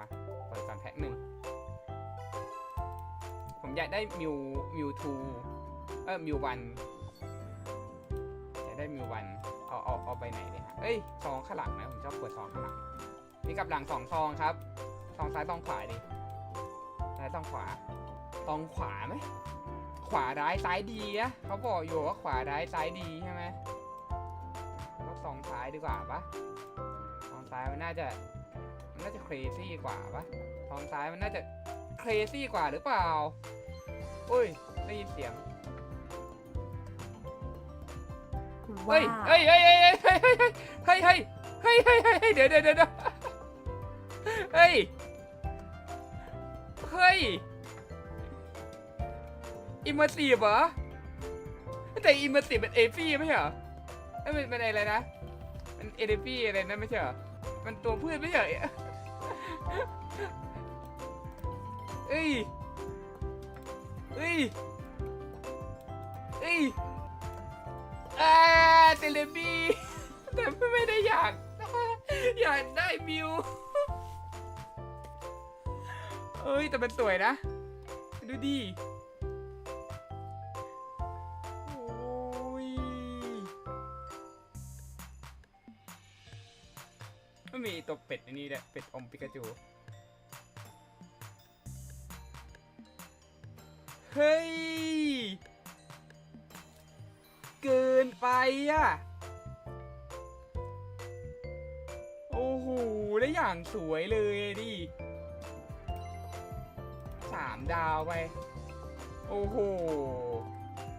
มาเปิดก่อนแพ็คหนึ่งผมอยากได้มิวมิวทูเออมิววันอยากได้มิววันเอาเอาเอาไปไหนเนี่ยฮะเอ้ยซองข้างหลังนะผมชอบเปิดซองข้างหลังมีกับหลังสองซองครับซองซ้ายซองขวาดิซ้ายซองขวาซองขวาไหมขวาร้ายซ้ายดีนะเขาบอกอยู่ว่าขวาร้ายซ้ายดีใช่ไหมก็ซองซ้ายดีกว่าปะซองซ้ายมันน่าจะ มันน่าจะ crazy กว่าปะท้องซ้ายมันน่าจะ crazy กว่าหรือเปล่า อุ้ยได้ยินเสียงเฮ้ว้ายเฮ้ย เฮ้ยเฮ้ยเฮ้ยเฮ้ยเฮ้ยเฮ้ยเฮ้ยเฮ้ยเฮ้ยเดี๋ยวเดี๋ยวเดี๋ยวเฮ้ย เฮ้ย อิมเมอร์ซีฟเหรอ แต่อิมเมอร์ซีฟเป็นเอฟี่ไม่ใช่เหรอเอ้ยมันเป็นอะไรนะมันเอเดฟี่อะไรนะไม่ใช่เหรอ มันตัวพืชไม่ใหรอเอ้ยเอ้ยเอ้ยเอ่าเทเลบีแต่ไม่ได้อยากอยากได้มิวเอ้ยแต่มันสวยนะ ดูดิ มีตัวเป็ดอันนี้แหละเป็ดอมปิกาจู เฮ้ย เกินไปอะ โอ้โห ได้อย่างสวยเลยดิสามดาวไป โอ้โห